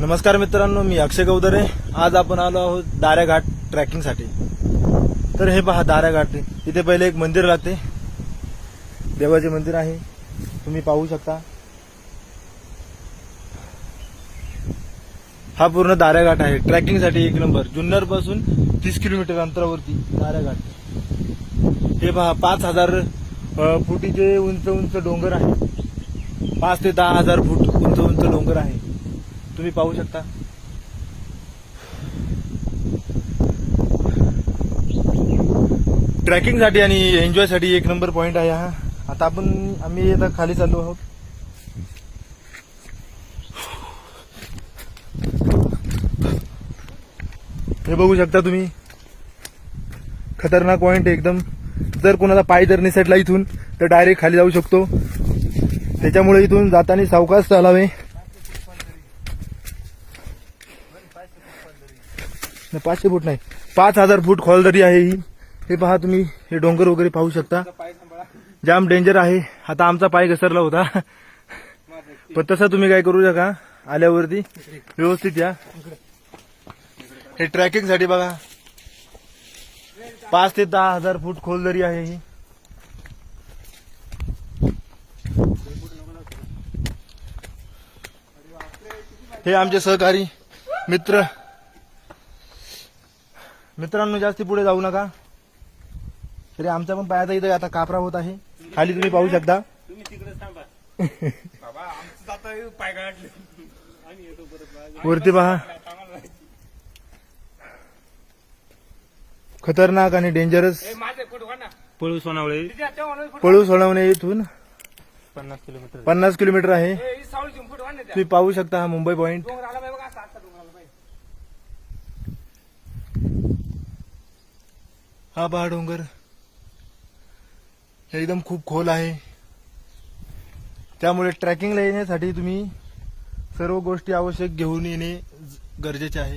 नमस्कार मित्रांनो मी अक्षय गौदरे आज आपण आलो आहोत दाऱ्याघाट ट्रॅकिंगसाठी. तर हे पहा दाऱ्याघाट इथे पहिले एक मंदिर लागते देवाचे मंदिर आहे. तुम्ही पाहू शकता. हा पूर्ण दाऱ्याघाट आहे. ट्रॅकिंगसाठी एक नंबर. जुन्नरपासून तीस किलोमीटर अंतरावरती दाऱ्याघाट हे पहा पाच हजार फुटीचे उंच उंच डोंगर आहे. पाच ते दहा हजार फूट उंच उंच डोंगर आहे. तुम्ही पाहू शकता. ट्रॅकिंगसाठी आणि एन्जॉयसाठी एक नंबर पॉइंट आहे हा. आता आपण आम्ही आता खाली चाललो आहोत. हे बघू शकता तुम्ही. खतरनाक पॉइंट एकदम. जर कोणाला पाय जर निसटला इथून तर डायरेक्ट खाली जाऊ शकतो. त्याच्यामुळे इथून जाताना सावकाश चालावे. पाचशे फूट नाही. पाच हजार फूट खोल दरी आहे ही. हे पहा तुम्ही हे डोंगर वगैरे पाहू शकता. जाम डेंजर आहे. आता आमचा पाय घसरला होता. पण तसं तुम्ही काय करू नका. आल्यावरती व्यवस्थित या. हे ट्रॅकिंगसाठी बघा. पाच ते दहा हजार फूट खोल दरी आहे ही. हे आमचे सहकारी मित्र मित्रांनो जास्ती पुढे जाऊ नका. तरी आमचा पण पायाचा इथं आता कापरा होत आहे. खाली तुम्ही पाहू शकता. तुम्ही तिकडे थांबा. बाबा आमचं जाता पाय काढले आणि येतो परत मागे. वरती पहा. खतरनाक आणि डेंजरस पळू सोनावळे. पळू सोडवणे इथून. पन्नास किलोमीटर. पन्नास किलोमीटर आहे. ही. तुम्ही पाहू शकता हा मुंबई पॉइंट डोंगर आला पाहिजे बघा असा असा डोंगर आला पाहिजे हा पहा डोंगर. हे एकदम खूप खोल आहे. त्यामुळे ट्रॅकिंगला येण्यासाठी तुम्ही सर्व गोष्टी आवश्यक घेऊन येणे गरजेचे आहे.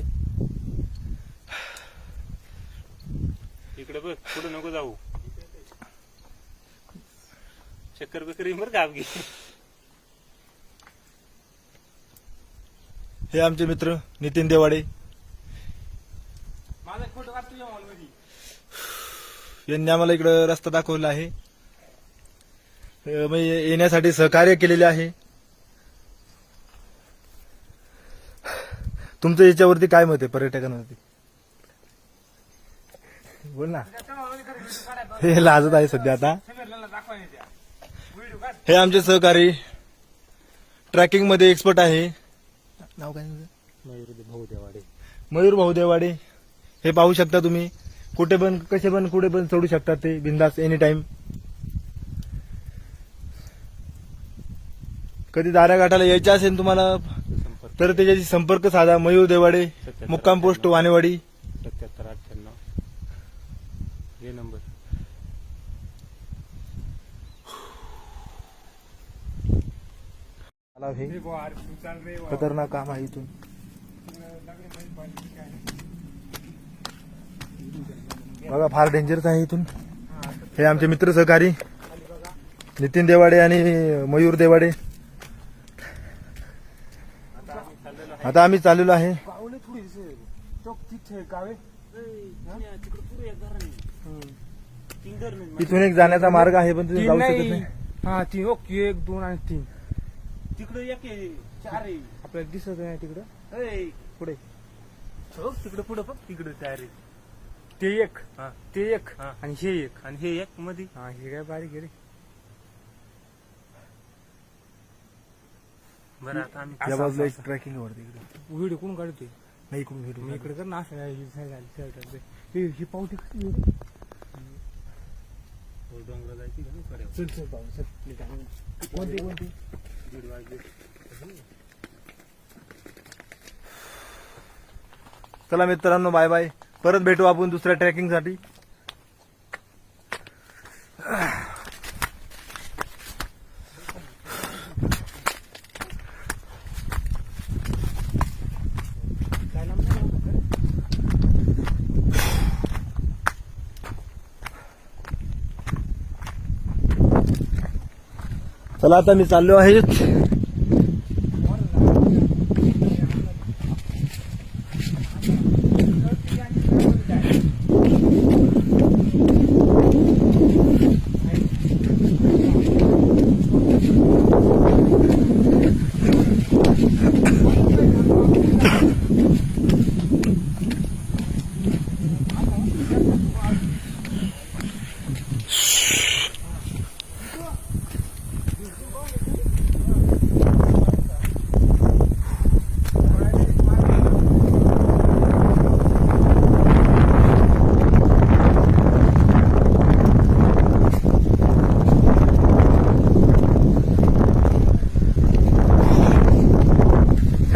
इकडे बघ पुढे नको जाऊ. चक्कर बरं का आपली? हे आमचे मित्र नितीन देवाडे. माझा फोटो काढ तुझ्या मॉलमध्ये. यांनी आम्हाला इकडं रस्ता दाखवला आहे. अं, ये- येण्यासाठी सहकार्य केलेले आहे. तुमचं याच्यावरती काय मत आहे पर्यटकांवरती? बोल ना. हे लाजत आहे सध्या आता. हे आमचे सहकारी ट्रॅकिंगमध्ये एक्सपर्ट आहे. नाव काय तुझं? भाऊ देवाडे मयूर भाऊ देवाडे हे पाहू शकता तुम्ही. कुठे पण कसे पण कुठे पण चढू शकतात ते बिंदास एनी टाइम कधी दाऱ्या घाटाला यायचं असेल तुम्हाला तर त्याच्याशी संपर्क साधा. मयूर देवाडे मुक्काम पोस्ट वानेवाडी. सत्याहत्तर अठ्ठ्याण्णव. हे. नंबर हे. खतरनाक काम आहे इथून लागले पाहिजे पाहिजे काय. बघा फार डेंजरस आहे इथून. हे आमचे मित्र सहकारी नितीन देवाडे आणि मयूर देवाडे. आता आम्ही चाललेलो आहे. पावले थोडी दिसते. चौक तिथे गावे तिकडे पुढे एक जाण्याचा मार्ग आहे पण तुम्ही तीन जाऊ शकत नाही. हा तीन. ओके एक दोन आणि तीन. तिकडे एक आहे चार आहे. आपल्याला दिसत नाही तिकडं. ए, पुढे. हो, तिकडे पुढे बघ तिकडे चार आहे. ते एक. हा. ते एक हा. आणि हे एक. आणि हे एक मध्ये हा हे काय बारीक आहे रे. बरं आता आम्ही या असं, बाजूला असं, एक ट्रॅकिंग वरती इकडे. व्हिडिओ कोण काढतोय? नाही इकडून मी इकडे कर ना असं ही. हे ही पावटी आहे? डोंगरा जायची का? नाही कड्यावर? चल चल पाहू चल. कोणती कोणती? दीड वाजले. चला मित्रांनो बाय बाय. परत भेटू आपण दुसऱ्या ट्रॅकिंगसाठी चला आता मी चाललो आहे. Thank you.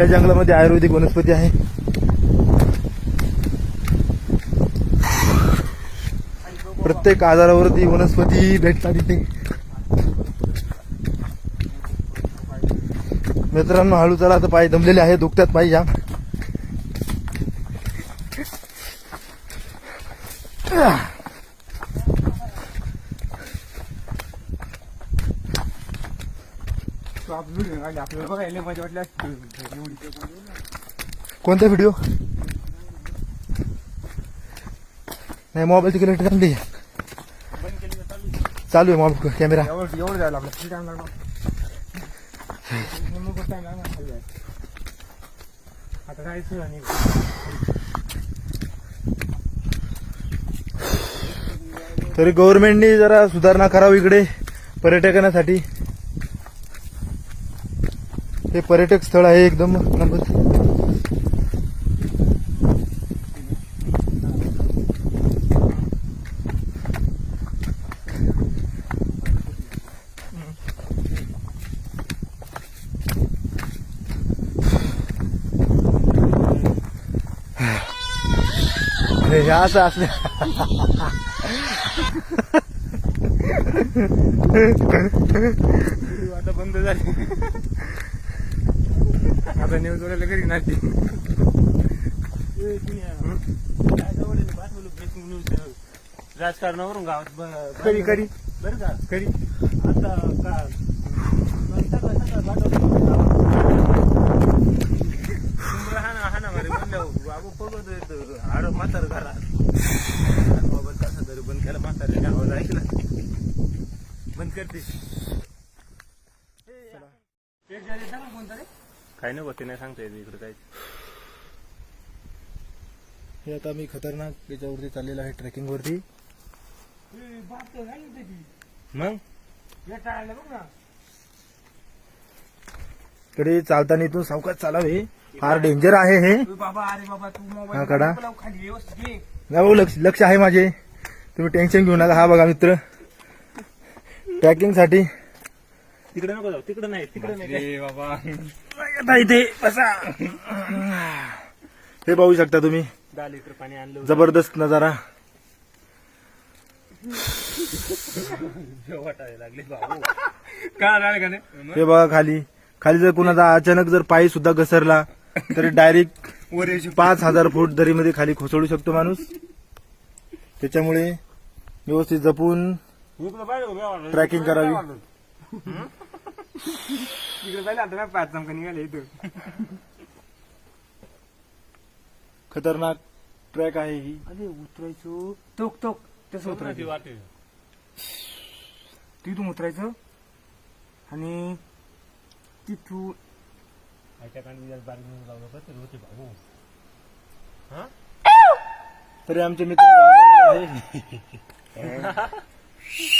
या जंगलामध्ये आयुर्वेदिक वनस्पती आहे. प्रत्येक आजारावरती वनस्पती भेटतात इथे. मित्रांनो हळू चला तर पाय दमलेले आहे दुखतात पाय आपल्याला बघायला कोणता व्हिडिओ नाही मोबाईल तिकडे चांगली आहे. चालू आहे मोबाईल कॅमेरा एवढं एवढं जायला किती टाइम लागणार मग काय लागणार खाली आता तरी गव्हर्नमेंटनी जरा सुधारणा करावी इकडे पर्यटकांसाठी. हे पर्यटक स्थळ आहे एकदम. नंबर असं असल्या आता बंद झाली. आता न्यूज वाल्याला घरी नाही राजकारणावरून गावात ब- कधी कधी बरं का? कधी आता का? म्हातार बाबा कसं तरी बंद केला. म्हातारे आवाज ऐकला बंद करते काय नाही होते नाही सांगता येत इकडे काय. हे आता मी खतरनाक याच्यावरती चाललेलो आहे ट्रेकिंग वरती. मग? इकडे चालताना इथून सावकाश चालावे. फार डेंजर आहे हे. बाबा अरे बाबा तू हा, मोबाईल कडा. नको लावू खाली व्यवस्थित घे. नाही भाऊ लक्ष लक्ष आहे माझे. तुम्ही टेन्शन घेऊ नका. हा बघा मित्र. ट्रॅकिंगसाठी तिकडे नको जाऊ तिकडे नाही तिकडे नाही. अरे बाबा. आता इथे बसा. हे पाहू शकता तुम्ही. दहा लिटर पाणी आणलं. जबरदस्त नजारा. वाटायला लागले भाऊ काय झालं का नाही? हे बघा खाली. खाली जर कुणाचा अचानक जर पाय सुद्धा घसरला तरी डायरेक्ट वर यायची पाच हजार फूट दरीमध्ये खाली कोसळू शकतो माणूस. त्याच्यामुळे व्यवस्थित जपून. ट्रॅकिंग करावी. तिकडे जायला आता पाच चमका निघाले इथं खतरनाक ट्रॅक आहे ही. अरे उतरायचो. तोक तोक तसं ती उतरायचं. वाटे. तिथून उतरायचं. आणि तिथून आयच्या कांडी जरा बारीक लावलं तर तरी होते भाऊ. तरी आमचे मित्र घाबरले आहे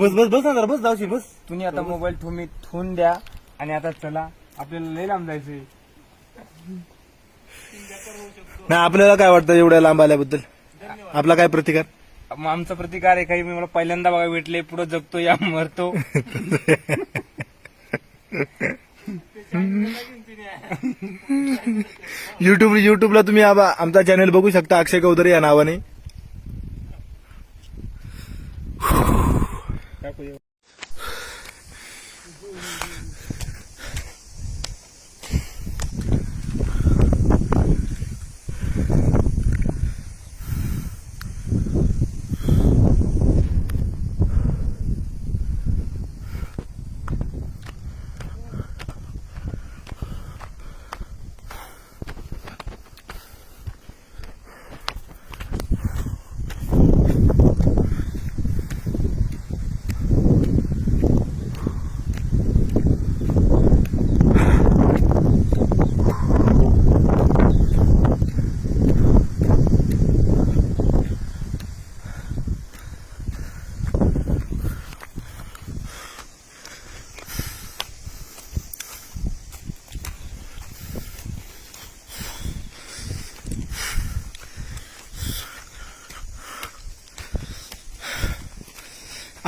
बस बस बस ना जरा बस जाऊशी बस. तुम्ही आता मोबाईल तुम्ही ठेवून द्या आणि आता चला. आपल्याला लय लांब जायचंय. नाही आपल्याला काय वाटतं एवढ्या लांब आल्याबद्दल? आपला काय प्रतिकार? मग आमचा प्रतिकार आहे काही मी मला पहिल्यांदा बघा भेटले पुढे जगतो या मरतो. युट्यूब युट्यूबला तुम्ही आबा- आमचा चॅनल बघू शकता अक्षय कौदरे या नावाने.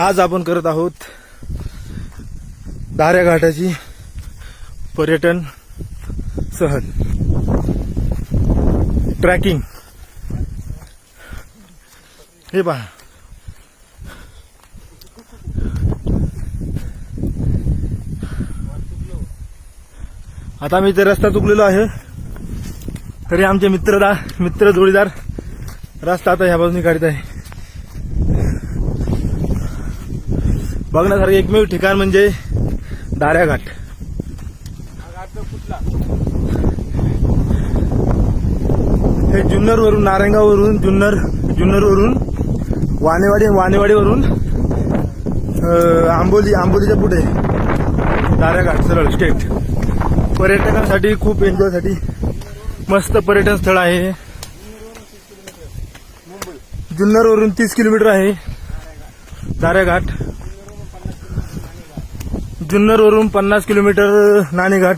आज आपण करत आहोत दाऱ्या घाटाची पर्यटन सहल. ट्रॅकिंग. हे पहा. आता मी ते रस्ता चुकलेलो आहे. तरी आमचे मित्रदा मित्र जोडीदार रस्ता आता ह्या बाजूने काढत आहे. बघण्यासारखं एकमेव ठिकाण म्हणजे दाऱ्या घाट हे जुन्नरवरून नारायणगाववरून जुन्नर जुन्नरवरून वानेवाडी वानेवाडीवरून आंबोली आंबोलीच्या पुढे दाऱ्या घाट सरळ स्टेट पर्यटकांसाठी खूप एन्जॉयसाठी मस्त पर्यटन स्थळ आहे जुन्नरवरून तीस किलोमीटर आहे दाऱ्या घाट जुन्नरवरून पन्नास किलोमीटर नाणेघाट.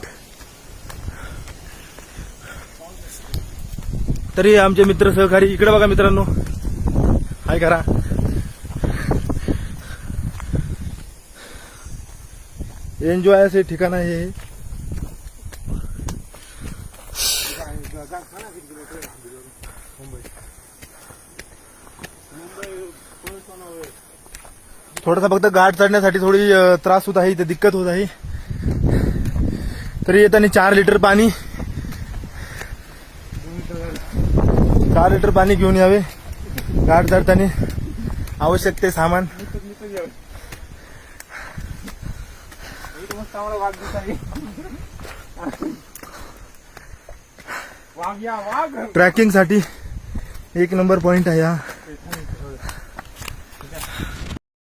तरी आमचे मित्र सहकारी इकडे बघा मित्रांनो. हाय करा एन्जॉय असे ठिकाण आहे थोडासा फक्त घाट चढण्यासाठी थोडी त्रास होत आहे इथे दिक्कत होत आहे. तरी येताना चार लिटर पाणी चार लिटर पाणी घेऊन यावे. घाट चढताना आवश्यक ते सामान. वाघ. ट्रॅकिंगसाठी एक नंबर पॉइंट आहे हा.